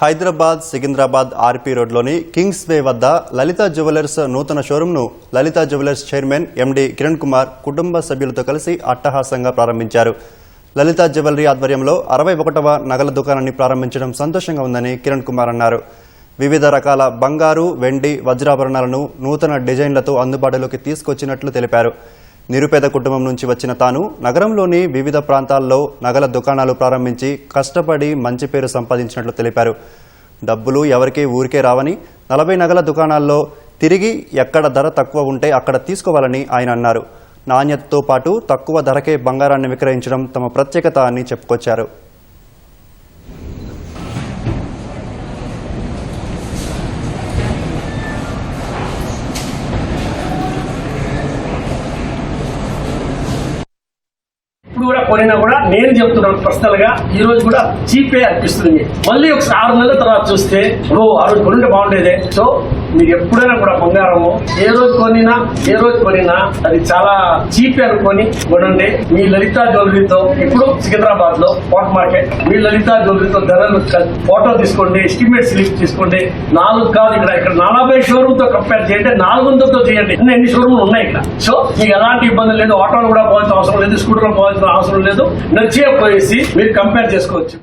Hyderabad Secunderabad RP రోడ్లోని Kingsway వద్ద Lalitha jewellers నూతన షోరూంను Lalitha Jewellers chairman MD Kiran Kumar కుటుంబ సభ్యులతో కలిసి అట్టహాసంగా ప్రారంభించారు. లలిత జ్యువెలరీ ఆధ్వర్యంలో అరవై ఒకటవ నగల దుకాణాన్ని ప్రారంభించడం సంతోషంగా ఉందని కిరణ్ కుమార్ అన్నారు. వివిధ రకాల బంగారు వెండి వజ్రాభరణాలను నూతన డిజైన్లతో అందుబాటులోకి తీసుకొచ్చినట్లు తెలిపారు. నిరుపేద కుటుంబం నుంచి వచ్చిన తాను నగరంలోని వివిధ ప్రాంతాల్లో నగల దుకాణాలు ప్రారంభించి కష్టపడి మంచి పేరు సంపాదించినట్లు తెలిపారు. డబ్బులు ఎవరికీ ఊరికే రావని నలభై నగల దుకాణాల్లో తిరిగి ఎక్కడ ధర తక్కువ ఉంటే అక్కడ తీసుకోవాలని ఆయన అన్నారు. నాణ్యతతో పాటు తక్కువ ధరకే బంగారాన్ని విక్రయించడం తమ ప్రత్యేకత అని చెప్పుకొచ్చారు. ఎవరైనా కూడా నేను చెప్తున్నాను పర్సనల్గా ఈ రోజు కూడా చీపే అనిపిస్తుంది మళ్ళీ ఒక ఆరు నెలల తర్వాత చూస్తే ఓ ఆ రోజు కొనుంటే బాగుండేదే. సో మీరు ఎప్పుడైనా కూడా బంగారము ఏ రోజు కొనినా ఏ రోజు కొనినా అది చాలా చీప్ అనుకొని కొనండి. మీ లలితా జ్యువెలరీతో ఇప్పుడు సికింద్రాబాద్లో స్పాట్ మార్కెట్. మీ లలితా జ్యువెలరీతో ధరలు ఫోటో తీసుకోండి ఎస్టిమేట్ స్లిప్ తీసుకోండి. నాలుగు కాదు ఇక్కడ ఇక్కడ నలభై షోరూమ్తో కంపేర్ చేయండి నాలుగు వందలతో చేయండి. ఎన్ని షోరూమ్లు ఉన్నాయి ఇక్కడ. సో మీకు ఎలాంటి ఇబ్బంది లేదు ఆటోలు కూడా పోవాల్సిన అవసరం లేదు స్కూటర్ పోవాల్సిన అవసరం లేదు. నచ్చే పోయేసి మీరు కంపేర్ చేసుకోవచ్చు.